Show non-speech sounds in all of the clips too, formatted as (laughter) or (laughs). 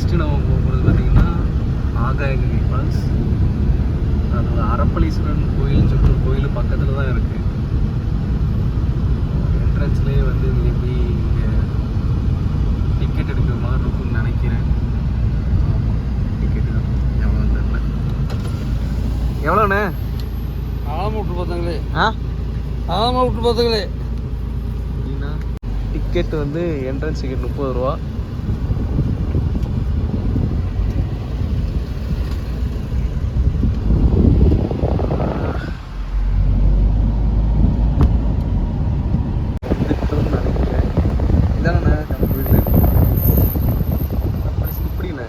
Next நம்ம போகிறது பார்த்தீங்கன்னா ஆகாயகங்கை ஃபால்ஸ் அது அரப்பளீஸ்வரன் கோயில் சொல்லிட்டு ஒரு கோயில் பக்கத்தில் தான் இருக்குது என்ட்ரன்ஸ்லேயே வந்து மேபி இங்கே டிக்கெட் எடுக்கிற மாதிரி இருக்கும்னு நினைக்கிறேன். ஆமாம் டிக்கெட்டு தான். எவ்வளோ தெரியல. எவ்வளோண்ணே ஆழமா விட்டு பார்த்தாங்களே ஆ? ஆழமா விட்டு பார்த்தாங்களே டிக்கெட் வந்து என்ட்ரன்ஸ் டிக்கெட் முப்பது ரூபா வந்துட்டோம்னு நினைக்கிறேன். இதானண்ணே நம்ம வீடு அப்படி இப்படிண்ணே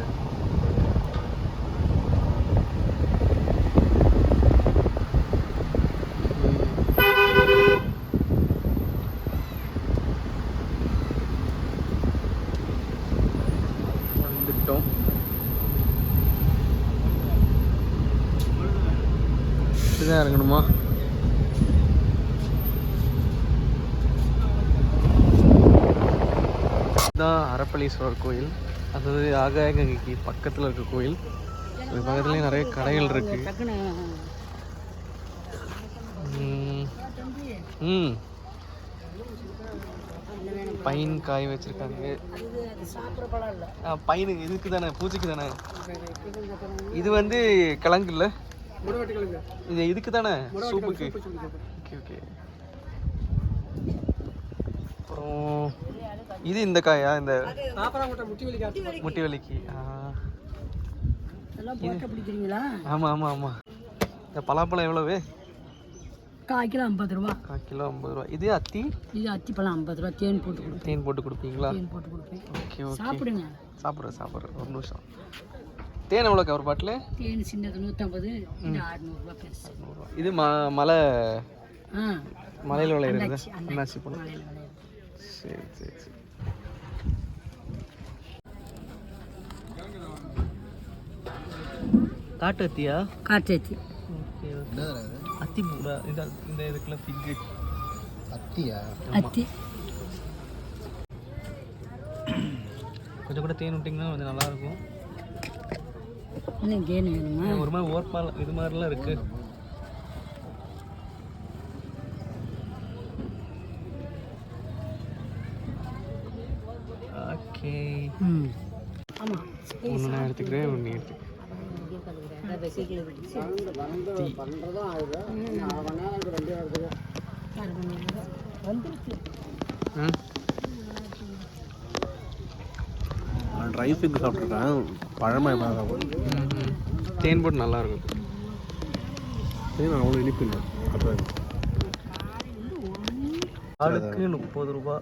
வந்துட்டோம் இப்படிதான் இறங்கணுமா அரப்பளீஸ்வரர் கோயில் அதாவது ஆகாயகங்கைக்கு பக்கத்தில் இருக்க கோயில். இது பக்கத்துலேயே நிறைய கடைகள் இருக்கு. ம். பைன் காய் வச்சிருக்காங்க. பைனு இதுக்கு தானே பூஜைக்கு தானே இது வந்து கிழங்கு இல்ல? இது இதுக்கு தானே சூப்புக்கு ஓகே ஓகே. அப்புறம் இது இந்த காயா? இந்த முட்டி வலிக்கு ஆமா ஆமா ஆமா. இந்த பலாப்பழம் எவ்வளவு? கால் கிலோ ஐம்பது ரூபா. கால் கிலோ ஐம்பது ரூபா. இது அத்தி? இது அத்திப்பழம் ஐம்பது ரூபா. தேன் போட்டு கொடுப்பேன். தேன் போட்டு கொடுப்பீங்களா? தேன் போட்டு கொடுப்பேன். Okay okay. சாப்பிடுங்க. சாப்பிட்றேன் சாப்பிட்றேன். ஒரு நிமிஷம். தேன் எவ்வளோ கவர் பாட்டில்? தேன் சின்னது நூற்றம்பது இது அறுநூறுபா பெருசு. இது ம மலை மலையில் விளையிறது? அன்னாச்சி பழம். சரி சரி சரி. காட்டு அத்தியா ஓகே அத்தி பூரா இந்த இந்த இதுக்கெல்லாம் ஃபிக்கு அத்தியா? அத்தி. கொஞ்சம் கூட தேன் விட்டிங்கன்னா கொஞ்சம் நல்லா இருக்கும் இன்னும் கேன் வேணுமா? ஒரு மாதிரி ஓர்பால் இது மாதிரிலாம் இருக்கு. ஓகே ஆமாம் ஒன்று நான் எடுத்துக்கிறேன் ஒன்று எடுத்துக்கிறேன் வந்துருச்சு. ட்ரை ஃபிக் சாப்பிட்ருக்கேன் பழமை தேன் போட்டு நல்லா இருக்கும். சரி நான் அவ்வளோ இனிப்பு இல்லை. அப்புறம் ஆளுக்கு முப்பது ரூபா.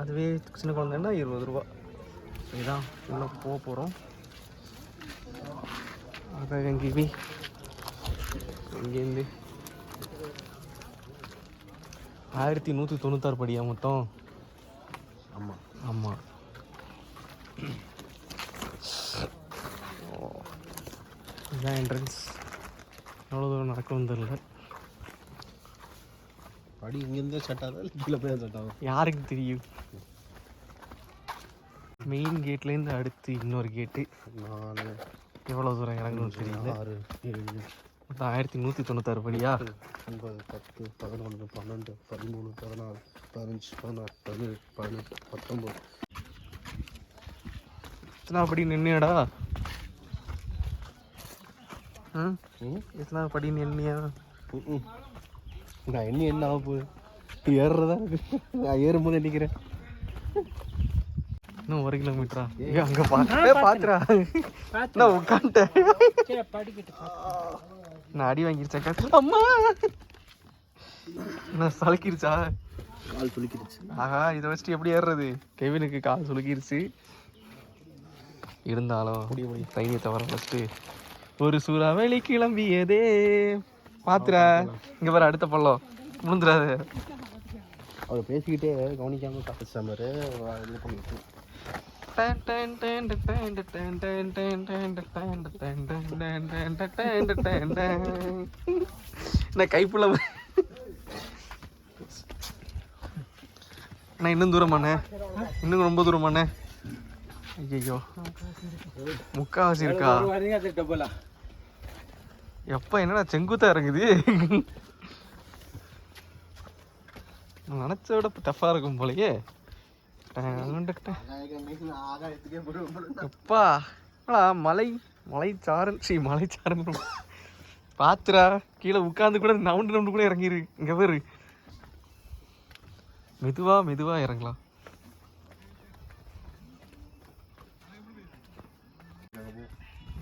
அதுவே சின்ன குழந்தைன்னா இருபது ரூபா. இதுதான் உள்ள போக போகிறோம் அதான் கிவி இங்கேருந்து ஆயிரத்தி நூற்றி தொண்ணூத்தாறு படியா மொத்தம்? ஆமாம் ஆமாம் இதுதான் என்ட்ரன்ஸ் எவ்வளோ தூரம் நடக்கணும்னு தெரியல. படி இங்கேருந்தே செட் ஆகுதா இல்லை கீழே போய் செட் ஆகும் யாருக்கு தெரியும்? மெயின் கேட்லேருந்து அடுத்து இன்னொரு கேட்டு நாலு. எவ்வளோ தூரம் இறங்கணும்னு தெரியல. ஆறு ஏழு. மொத்தம் ஆயிரத்தி நூற்றி தொண்ணூத்தாறு படியா? ஒன்பது பத்து பதினொன்று பன்னெண்டு பதிமூணு பதினாலு பதினஞ்சு பதினாறு பதினேழு பதினெட்டு பத்தொம்பது எத்தனா படி நின்னியாடா? எத்தனா படி நின்னியா. நான் என்ன என்ன ஆக போகுது? ஏறுறதா இருக்கு. நான் ஏறும்போது எண்ணிக்கிறேன். இன்னும் ஒரு கிலோமீட்டரா ஏ அங்கே பார்த்து பார்த்துடா நான் உட்காந்துட்டேன். படிக்கிட்டு நான் அடி வாங்கிருச்சேன் கத்து அம்மா! நான் சலக்கிருச்சா? கால் துளிக்கிடுச்சு ஆஹா இதை வச்சுட்டு எப்படி ஏறுறது? கெவினுக்கு கால் சுலுக்கிருச்சு. இருந்தாலும் ட்ரெயினை தவிர ஃபஸ்ட்டு ஒரு சூறாவளி கிளம்பியதே. பாத்துடா. இங்க பாரு அடுத்த பள்ளம். விழுந்துடாது. அவர் பேசிக்கிட்டே கவனிக்காம காப்பிச்சா மாதிரி இது பண்ணிட்டு. என்ன கைப்புள்ள அண்ணா இன்னும் தூரமாண்ணே இன்னும் ரொம்ப தூரமாண்ணே ஐயோ முக்காவாசி இருக்கா எப்ப என்னடா செங்குத்தா இறங்குது நினைச்ச விட டஃபா இருக்கும் போலயே ஆகாயத்துக்கே போடுவோம் எப்பா என்னடா மலை மலை சாரல் ஸ்ரீ மலை சாரல். பாத்துடா கீழே உட்காந்து கூட நவுண்டு நவுண்டு கூட இறங்கிரு. இங்க பேரு. மெதுவா மெதுவா இறங்கலாம்.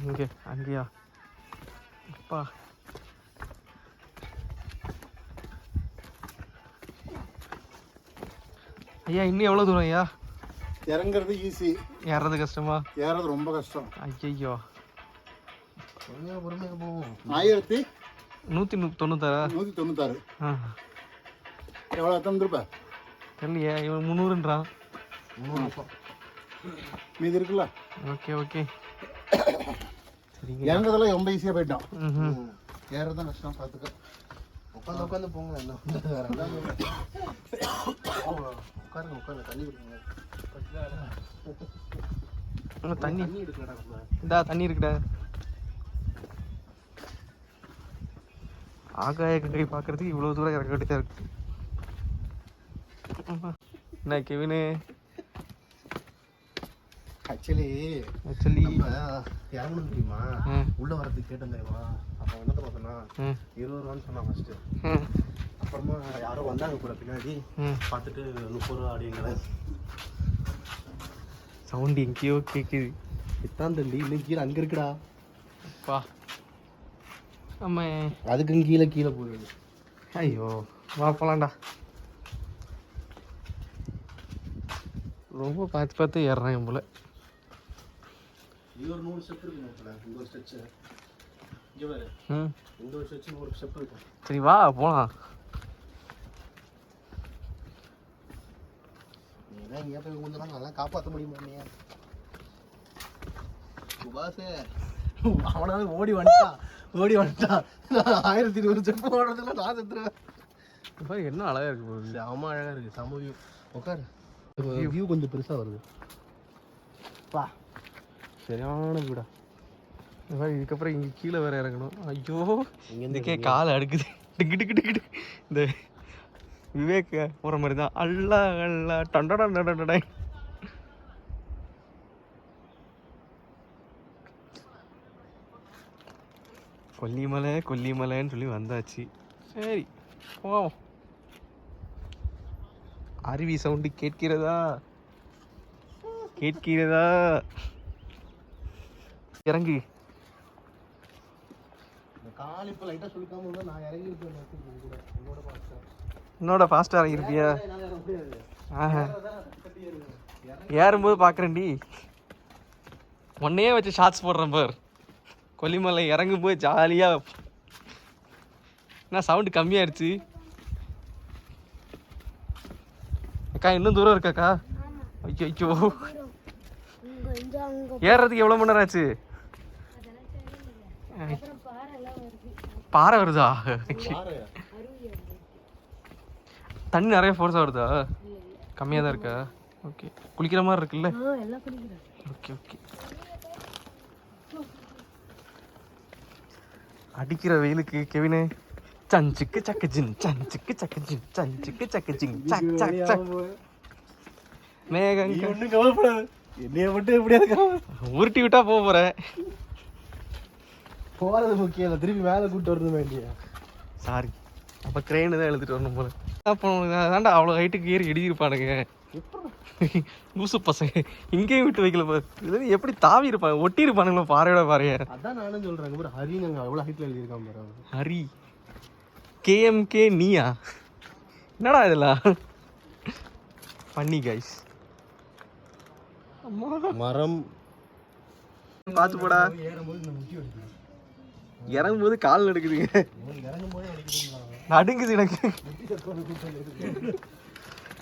இங்க அங்கேயா? அப்பா ஐயா இன்னும் எவ்வளவு தூரம் ஐயா? இறங்குறது ஈஸி ஏறது கஷ்டமா? ஏறது ரொம்ப கஷ்டம். ஐயோ பொறுமையாக பொறுமையாக போவோம். ஆயிரத்தி நூத்தி நூ தொண்ணூத்தாறா? நூற்றி தொண்ணூத்தாறு. ஆ. எவ்வளோ ரூபாய் தெரியலையே இவன் முந்நூறுன்றான். முந்நூறு மீதி இருக்குல்ல? Okay okay. சரிங்க இறங்குறதெல்லாம் ரொம்ப ஈஸியாக போயிட்டோம் ம்ஹும். ஏறது தான் கஷ்டம் பார்த்துக்க. உட்காந்து உட்காந்து போங்க என்ன? உட்காருங்க உட்காருங்க தண்ணி குடிங்க தண்ணி நம்ம. இந்தா தண்ணி இருக்குடா ஆகாய கங்கை பார்க்கறதுக்கு இவ்வளவு தூரம் இறக்க வேண்டியதா இருக்கு. என்ன கெவினு ஆக்சுவலி ஆக்சுவலி நம்ம இறங்கணும் தெரியுமா. உள்ள வரதுக்கு கேட்டேன் தெரியுமா? அப்போ என்னத்த பார்த்தோன்னா ம். இருபது ரூபான்னு சொன்னான் ஃபர்ஸ்ட் அப்புறமா யாரோ வந்தாங்க கூட பின்னாடி. பார்த்துட்டு முப்பது ரூபா அப்படிங்கிற சவுண்ட் எங்கேயோ கேக்குது. இத்தான் தண்டி இன்னும் கீழே அங்கே இருக்குடா. பா ஆமா அதுக்கும் கீழே கீழே போகுது. ஐயோ வா போலாம்டா. ரொம்ப பார்த்து பார்த்து ஏறுறாங்க போல. இது ஒரு நூறு ஸ்டெப் இருக்கு மாப்பிள்ள இந்த ஒரு ஸ்டெச்சு இங்கே பாரு. ம். இந்த ஒரு ஸ்டெச்சு நூறு ஸ்டெப் இருக்கும் சரி வா போலாம். நீ இங்கே போய் நாள் நல்லா காப்பாற்ற முடியுமா நீ சுபாஷே. அவனால ஓடி வந்துட்டான் ஓடி வந்துட்டான் ஆயிரத்தி இருபது ஸ்டெப் ஓடுறதுல நான் செத்துருவேன். என்ன அழகா இருக்கு போகுது செம அழகா இருக்கு. செம வியூ உட்காரு. வியூ கொஞ்சம் பெருசா வருது. வா. சரியான வீடா. இந்த மாதிரி இதுக்கப்புறம் இங்கே கீழே வேற இறங்கணும். ஐயோ இங்க இதுக்கே கால் அடுக்குது. டிக்கு டிக்கு டிக்கு டிக்கு. இந்த விவேக் போகிற மாதிரி தான். அல்லா அல்லா. டண்டடா. கொல்லிமலை கொல்லிமலைன்னு சொல்லி வந்தாச்சு. சரி போவோம். அருவி சவுண்டு கேட்கிறதா? கேட்கிறதா இறங்கு இந்த கால் இப்போ லைட்டாக சுழுக்காம இருந்தால் நான் இறங்கி இருப்பேன் கூட. என்னோட ஃபாஸ்ட்டாக இறங்கிருப்பியா இறங்க ஏறும்போது பார்க்குறேன்டி உன்னையே வச்சு ஷார்ட்ஸ் போடுறேன் பார். கொல்லிமலை இறங்கும்போது ஜாலியாக என்ன சவுண்டு கம்மியாயிடுச்சு அக்கா இன்னும் தூரம் இருக்காக்கா ஐயோ ஐயோ ஏறுறதுக்கு எவ்வளோ மணி நேரம் ஆச்சு? பாறை வருதா? பாரு தண்ணி நிறைய ஃபோர்ஸாக வருதா? கம்மியாக தான் இருக்கா? ஓகே குளிக்கிற மாதிரி இருக்குல்ல? ஓகே ஓகே அடிக்கிற வெயிலுக்கு கெவினு. சஞ்சுக்கு சக்க ஜின். சஞ்சுக்கு சக்க ஜின். சஞ்சுக்கு சக்க ஜின். சக் சக் சக். மேகங்க ஒன்றும் கவலைப்படாது. என்னைய மட்டும் எப்படியாவது உருட்டி விட்டா போக போறேன். போகிறது முக்கியம் இல்லை. திருப்பி மேலே கூப்பிட்டு வரணும் வேண்டிய சாரி அப்ப கிரெயின் தான் எழுதிட்டு வரணும் போல. அப்போ தாண்டா அவ்வளோ ஹைட்டுக்கு ஏறி எழுதியிருப்பானுங்க லூசு பசங்க. இங்கேயும் விட்டு வைக்கல பாரு. இது எப்படி தாவி இருப்பாங்க? ஒட்டி இருப்பானுங்களா பாறையோட பாறைய. அதான் நானும் சொல்கிறேன் பாரு ஹரி நாங்கள் அவ்வளோ ஹைட்டில் எழுதியிருக்கான் பாரு. ஹரி. கேஎம்கே நீயா? என்னடா இதெல்லாம்? பண்ணி கைஸ் மரம். பார்த்து போடா. முட்டி வலிக்குது இறங்கும்போது கால் நடுக்குதுங்க நடுங்குது எனக்கு. முட்டி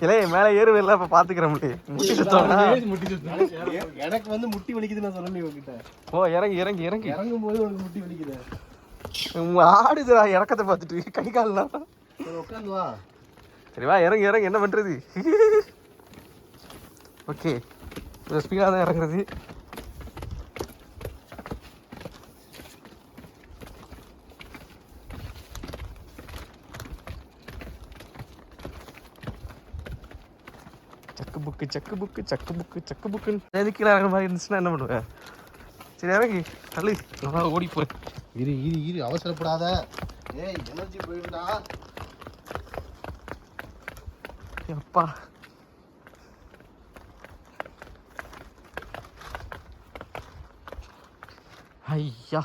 இல்லை மேலே ஏறுவில்ல அப்போ பார்த்துக்கிறேன் முட்டி. சுத்தம்னா எனக்கு வந்து முட்டி வலிக்குது நான் சொல்லணும் இவகிட்ட ஓ இறங்கி இறங்கி இறங்கி. இறங்கும் போது உனக்கு முட்டி வலிக்குது. உங்க ஆடுதுடா இறக்கத்தை பார்த்துட்டு. கை கால்லாம் உட்காந்து வா. சரி வா இறங்கி இறங்கி. என்ன பண்றது? ஓகே. ஸ்பீடாக தான் இறங்குறது. சக்கு புக்கு சக்கு புக்கு சக்கு புக்கு சக்கு புக்குன்னு எதுக்கு இறங்குற மாதிரி இருந்துச்சுன்னா என்ன பண்ணுவேன் சரி இறங்கி தள்ளு. நான் ஓடி போகிறேன் இரு இரு இரு அவசரப்படாத. ஏய் எனர்ஜி போயிடுடா அப்பா ஐயா.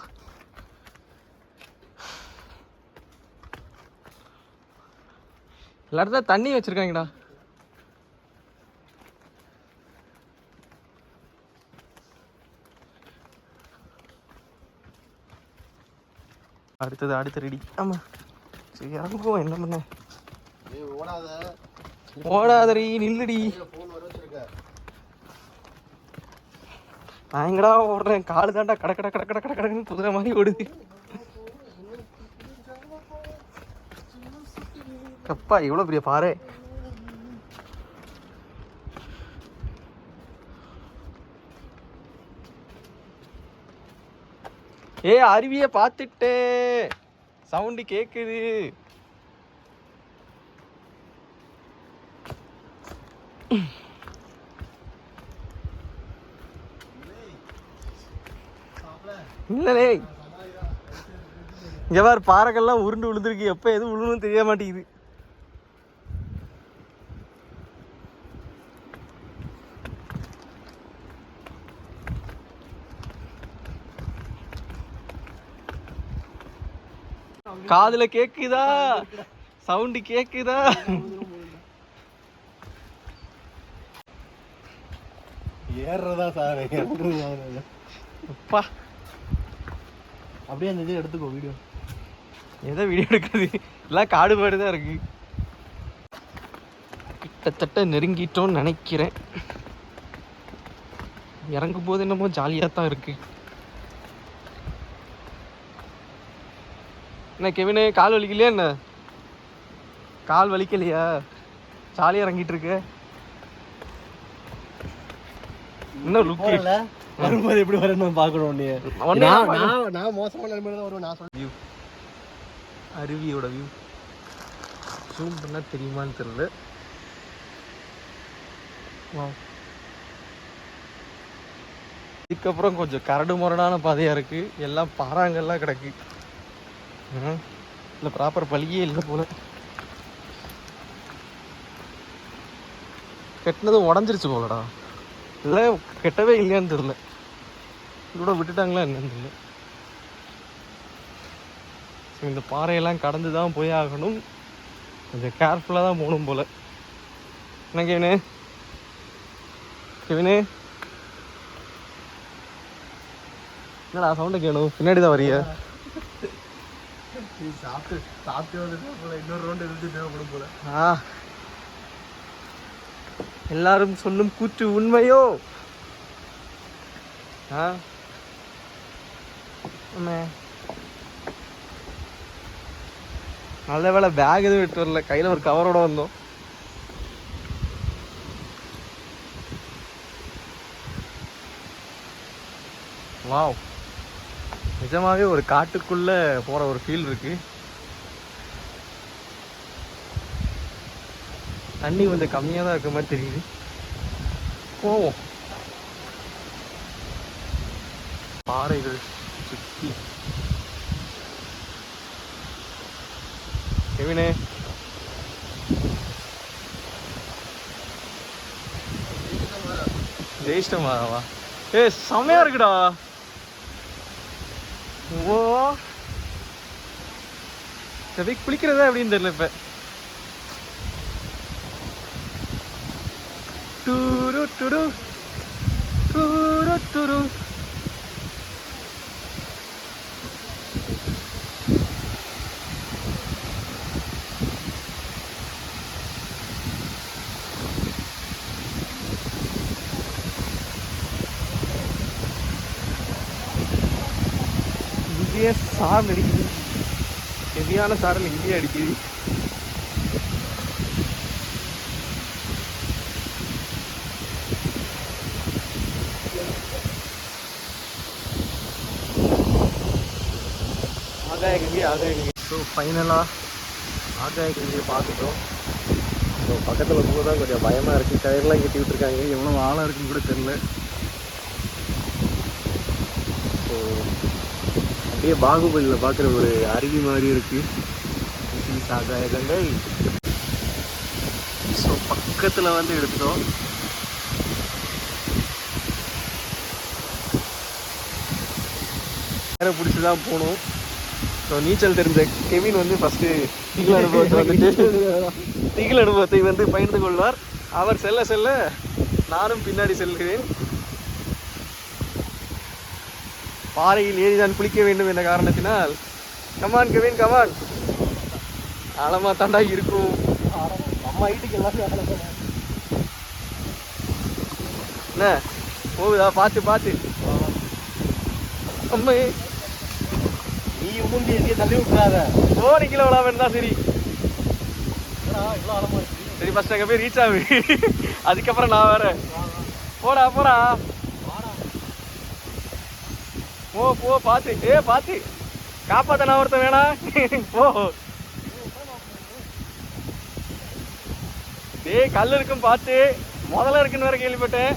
எல்லா இடத்துல தண்ணி வச்சிருக்காங்கடா. அடுத்தது அடுத்த ரெடி ஆமா. சரி இறங்குவோம் என்ன பண்ண? ஓடாதடி நில்லுடி. நான் எங்கடா ஓடுறேன்? காலு தாண்டா கட கட கட கட கட கடன்னு குதிரை மாதிரி ஓடுது. அப்பா இவ்வளோ பெரிய பாறை? ஏ அருவியை பார்த்துட்டே சவுண்டு கேக்குது. இல்லலே இங்கே பாரு பாறைகள்லாம் உருண்டு விழுந்துருக்கு எப்போ எதுவும் விழுணும் தெரிய மாட்டேங்குது. காதுல கேக்குதா? சவுண்டு கேக்குதா? ஏறுறதா சார் அப்பா. அப்படியே அந்த இது எடுத்துக்கோ வீடியோ எதை வீடியோ எடுக்கிறது? எல்லாம் காடு மாடு தான் இருக்கு. கிட்டத்தட்ட நெருங்கிட்டோம்னு நினைக்கிறேன். இறங்கும் போது என்னமோ ஜாலியாக தான் இருக்கு. என்ன கெவினு கால் வலிக்கலையா என்ன? கால் வலிக்கலையா? ஜாலியாக இறங்கிட்டு இருக்கு. என்ன லுக்கு வரும்போது எப்படி வரணும் பார்க்கணும் நீ நான் நான் மோசமான நிலைமையில தான் வருவேன் நான் சொல்றேன். வியூ அருவியோட வியூ ஜூம் பண்ணா தெரியுமான்னு தெரியல. Wow. இதுக்கப்புறம் கொஞ்சம் கரடு முரடான பாதையா இருக்கு. எல்லாம் பாறாங்கல்லாம் கிடக்கு. இல்லை ப்ராப்பர் பழியே இல்லை போல. கெட்டினதும் உடஞ்சிருச்சு போலடா. இல்லை கெட்டவே இல்லையான்னு தெரியல. இதோட விட்டுட்டாங்களா என்னன்னு தெரியல. ஸோ இந்த பாறையெல்லாம் கடந்து தான் போய் ஆகணும். கொஞ்சம் கேர்ஃபுல்லாக தான் போகணும் போல். என்ன கேவனு? கேவனு? என்னடா சவுண்டை கேணும்? பின்னாடி தான் வரிய. சாப்பிட்டு சாப்பிட்டு வந்துட்டு போல இன்னொரு ரவுண்டு எழுதி தேவைப்படும் போல. ஆ. எல்லாரும் சொல்லும் கூற்று உண்மையோ? ஆ. ஆமே நல்ல வேளை பேக் எதுவும் விட்டு வரல. கையில் ஒரு கவரோட வந்தோம். வாவ் நிஜமாகவே ஒரு காட்டுக்குள்ளே போகிற ஒரு ஃபீல் இருக்கு. தண்ணி கொஞ்சம் கம்மியாக தான் இருக்க மாதிரி தெரியுது. போவோம். பாறைகள் சுற்றி கெவினே. ஜெயிச்சிட்டமாவா ஏ செமையா இருக்குடா. ஓ. இந்த போய் குளிக்கிறதா அப்படின்னு தெரியல இப்ப. டூரு டுரு. டூரு டுரு. சாரல் அடிக்குது. ஹெவியான சாரல் இங்கேயே அடிக்குது. ஆகாய கங்கை ஆகாய கங்கை ஸோ ஃபைனலாக ஆகாய கங்கையை பார்த்துட்டோம். ஸோ பக்கத்தில் இருக்கும்போது தான் கொஞ்சம் பயமாக இருக்குது டயர்லாம் கட்டி விட்டுருக்காங்க. எவ்வளோ ஆழம் இருக்குன்னு கூட தெரில ஸோ அப்படியே பாகுபலியில் பார்க்குற ஒரு அருவி மாதிரி இருக்குது ஆகாய கங்கை ஸோ பக்கத்தில் வந்து எடுத்துட்டோம் வேற பிடிச்சி தான் போகணும் ஸோ நீச்சல் தெரிஞ்ச கெவின் வந்து ஃபஸ்ட்டு திகில் அனுபவத்தை வந்துட்டு (laughs) திகில் அனுபவத்தை வந்து பகிர்ந்து கொள்வார். அவர் செல்ல செல்ல நானும் பின்னாடி செல்கிறேன். பாறையில் ஏறிதான் குளிக்க வேண்டும் என்ற காரணத்தினால். கமான் கவின் கமான் ஆழமா தாண்டா இருக்கும். அம்மா வீட்டுக்கு எல்லாத்தையும் என்ன? போகுதா? பார்த்து பார்த்து. அம்மே. நீ மூஞ்சி எங்கேயும் தள்ளி விட்டுறாத. போன கிலோ விழாம தான் சரி. சரி ஃபர்ஸ்ட் அங்கே போய் ரீச் ஆகு. அதுக்கப்புறம் நான் வரேன். போடா போடா. போ போ பார்த்து ஏ பார்த்து காப்பாத்த நான் ஒருத்தன் வேணா. போ. டேய் கல் இருக்கும் பார்த்து முதல்ல இருக்குன்னு வேற கேள்விப்பட்டேன்.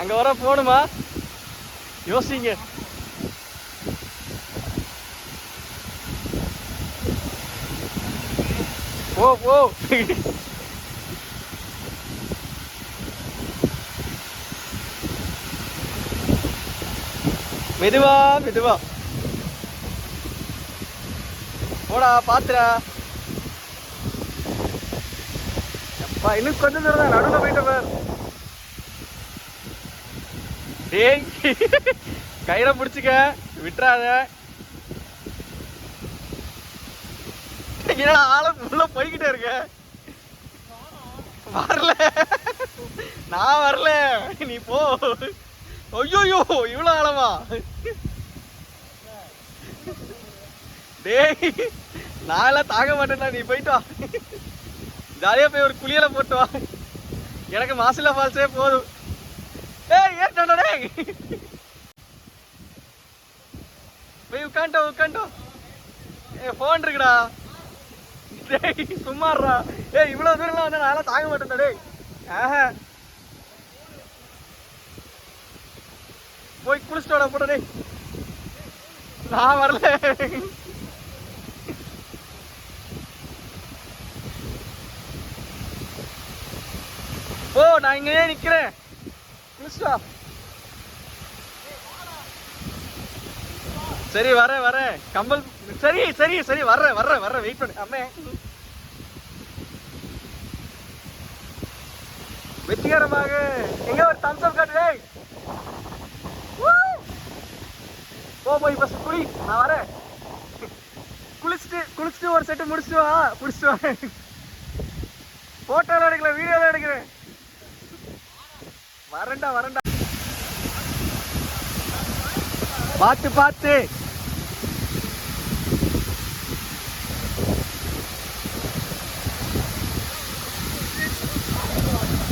அங்க வர போகணுமா யோசிங்க. போ போ. மெதுவா மெதுவா. போடா பாத்துடா. அப்பா இன்னும் கொஞ்சம் தூரம் தான் நடுவில் போயிட்டு பார் டேய் கயிறை பிடிச்சிக்க விட்டுறாத. என்னடா ஆளம் உள்ள போய்கிட்டே இருக்க? வரல. நான் வரல. நீ போ. ஐயோயோ இவ்வளோ ஆழமா? டேய் நான் எல்லாம் தாங்க மாட்டேன்டா நீ போயிட்டு வா. ஜாலியாக போய் ஒரு குளியல போட்டு வா. எனக்கு மாசிலா ஃபால்ஸே போதும். ஏய் ஏட்டா டேய் போய் உட்காண்டோ உட்காண்டோ ஏ ஃபோன் இருக்குடா. டேய் சும்மாடுறா ஏய் இவ்வளோ தூரம்லாம் வந்து நான் தாங்க மாட்டேன்டா டேய். ஆஹா. போய் குளிச்சுட்டு வாடா போடா நான் வரல. ஓ நான் இங்கேயே நிக்கிறேன். குளிச்சுட்டு வா. சரி வரேன் வரேன். கம்பல் சரி சரி சரி வர்றேன் வர்றேன் வர்றேன். வெயிட் பண்ணு. அம்மே. வெற்றிகரமாக. எங்க ஒரு தம்ஸ் அப் காட்டு டேய். Woo! போ போய் பஸ் குளி நான் வரேன். குளிச்சுட்டு குளிச்சுட்டு ஒரு செட்டு முடிச்சுட்டு வா முடிச்சுட்டு வா. போட்டோல எடுக்கல வீடியோல எடுக்கிறேன். வரேன்டா வரேன்டா. பார்த்து பார்த்து.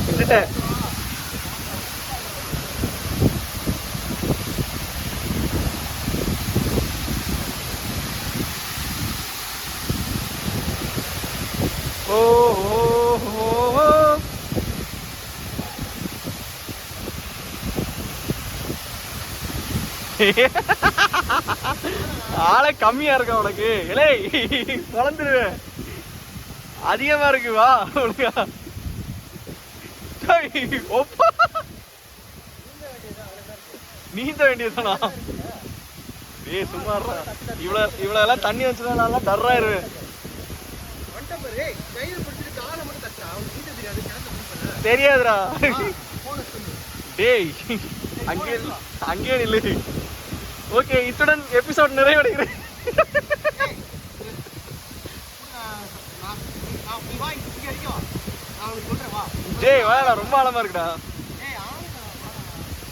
விட்டுட்டேன் ஓ ஓ ஓ ஓ (laughs) ஆளே கம்மியா இருக்க உனக்கு? இலே பொழந்துருவேன் அதிகமா இருக்கு வா ஒழுங்கா. ஒப்பா. நீந்த வேண்டியதுனா ஏய் சும்மா இருடா. இவ்வளோ எல்லாம் தண்ணி வச்சுதான் நான் டர்ராயிருவேன் தெரியாதுடா. டேய் அங்கே அங்கே நில்லு. ஓகே இத்துடன் எபிசோட் நிறைவடைகிறேன் டேய் வாடா ரொம்ப ஆழமா இருக்குடா.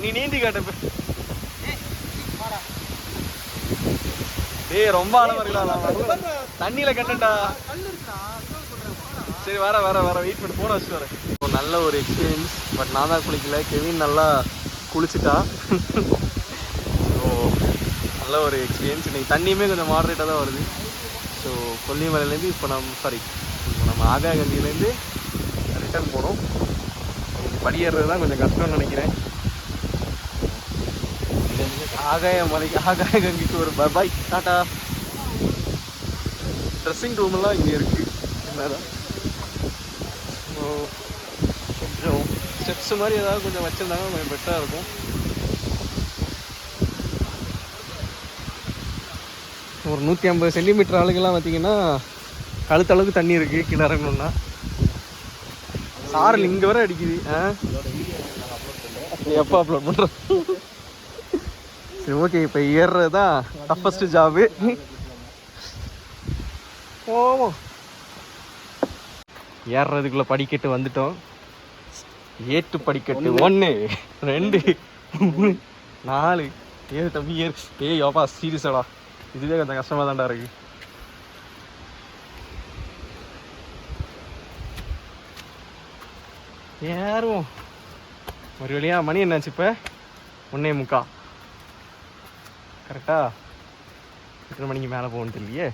நீ நீந்தி காட்டு. டேய் ரொம்ப ஆழமா இருக்குடா தண்ணியில கண்டா சரி வர வர வர வெயிட் பண்ணி போன வச்சுட்டு வரேன். நல்ல ஒரு எக்ஸ்பீரியன்ஸ் பட் நான் தான் குளிக்கல. கெவின் நல்லா குளிச்சுட்டா. நல்ல ஒரு எக்ஸ்பீரியன்ஸ் இன்றைக்கி தண்ணியுமே கொஞ்சம் மாடரேட்டாக தான் வருது. ஸோ கொல்லிமலையிலேருந்து இப்போ நம்ம சாரி இப்போ நம்ம ஆகாயகந்தியிலேருந்து ரிட்டர்ன் போகிறோம் படியேறது தான் கொஞ்சம் கஷ்டம்னு நினைக்கிறேன். ஆகாய மலைக்கு ஆகாய கங்கைக்கு ஒரு பாய் டாட்டா ட்ரெஸ்ஸிங் ரூம்லாம் இங்கே இருக்குது என்னதான்? ஸோ கொஞ்சம் ஸ்டெப்ஸ் மாதிரி ஏதாவது கொஞ்சம் வச்சுருந்தாங்கன்னா கொஞ்சம் பெட்டராக இருக்கும். ஒரு நூற்றி ஐம்பது சென்டிமீட்டர் ஆளுங்கெல்லாம் பார்த்தீங்கன்னா கழுத்தளவுக்கு தண்ணி இருக்குது கீழே இறங்கணும்னா. சாரல் இங்கே வர அடிக்குது ஆ? எப்போ அப்லோட் பண்ணுற சரி ஓகே இப்போ ஏறுறது தான் டஃபஸ்ட்டு ஜாபு போவோம். ஏறுறதுக்குள்ளே படிக்கட்டு வந்துட்டோம். ஏட்டு படிக்கட்டு ஒன்று ரெண்டு மூணு நாலு. ஏழு தம்பி ஏறு. ஏய் யோப்பா சீரியஸாடா இதுவே கொஞ்சம் கஷ்டமாக தான்டா இருக்கு ஏறுவோம் ஒரு வழியா மணி என்னாச்சு இப்போ ஒன்னே முக்கா கரெக்டா எத்தனை மணிக்கு மேலே போகணும் தெரியலையே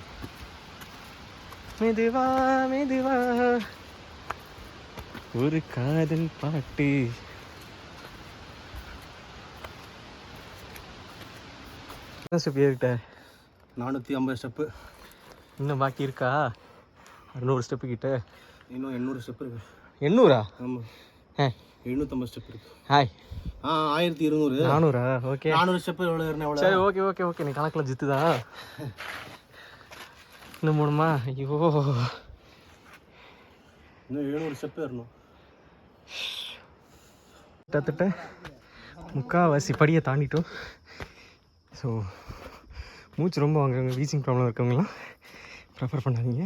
மெதுவா மெதுவா ஒரு காதல் பாட்டு என்ன ஸ்டெப் ஏறிட்ட நானூற்றி ஐம்பது ஸ்டெப்பு இன்னும் பாக்கி இருக்கா? அறுநூறு ஸ்டெப்பு கிட்ட. இன்னும் எண்ணூறு ஸ்டெப் இருக்கு. எண்ணூறா? ஆமாம் ஏ எழுநூற்றம்பது ஸ்டெப் இருக்கு. ஹாய். ஆ ஆயிரத்தி இருநூறு. நானூறா? ஓகே. நானூறு ஸ்டெப்பு எவ்வளோ ஏறினா எவ்வளோ சரி ஓகே ஓகே ஓகே. நீ கணக்கில் ஜித்து தான் இன்னும் மூணுமா? ஐயோ. இன்னும் எழுநூறு ஸ்டெப் ஏறணும். கிட்டத்தட்ட முக்கால்வாசி படியை தாண்டிட்டோம். ஸோ மூச்சு ரொம்ப வாங்குறவங்க வீசிங் ப்ராப்ளம் இருக்கவங்களாம் ப்ரிஃபர் பண்ணாதீங்க.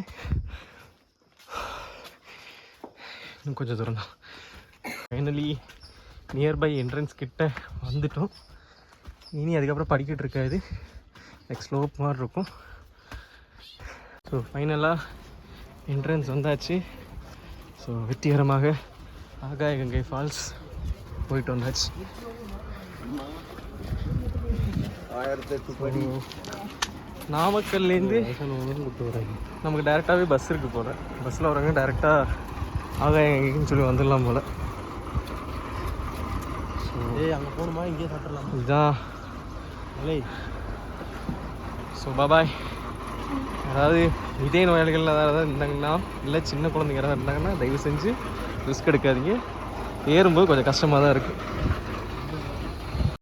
இன்னும் கொஞ்சம் தூரம் தான். ஃபைனலி நியர்பை என்ட்ரன்ஸ் கிட்ட வந்துட்டோம். இனி அதுக்கப்புறம் படிக்கிட்டு இருக்காது. நெக்ஸ்ட் ஸ்லோப் மாதிரி இருக்கும். ஸோ ஃபைனலாக என்ட்ரன்ஸ் வந்தாச்சு. ஸோ வெற்றிகரமாக ஆகாய கங்கை ஃபால்ஸ் போயிட்டு வந்தாச்சு. ஆயிரத்தி எட்டு படி நாமக்கல்லேருந்து நமக்கு டேரெக்டாகவே பஸ் இருக்குது போல. பஸ்ஸில் வரவங்க டேரெக்டாக ஆகாய கங்கைக்குன்னு சொல்லி வந்துடலாம் போல். ஏய் அங்கே போகணுமா? இங்கேயே சாப்பிட்றலாம் இதுதான். ஸோ பாபாய் அதாவது இதே நோயாளிகள் ஏதாவது இருந்தாங்கன்னா இல்லை சின்ன குழந்தைங்க யாராவது இருந்தாங்கன்னா தயவு செஞ்சு ரிஸ்க் எடுக்காதீங்க. ஏறும்போது கொஞ்சம் கஷ்டமாக தான் இருக்குது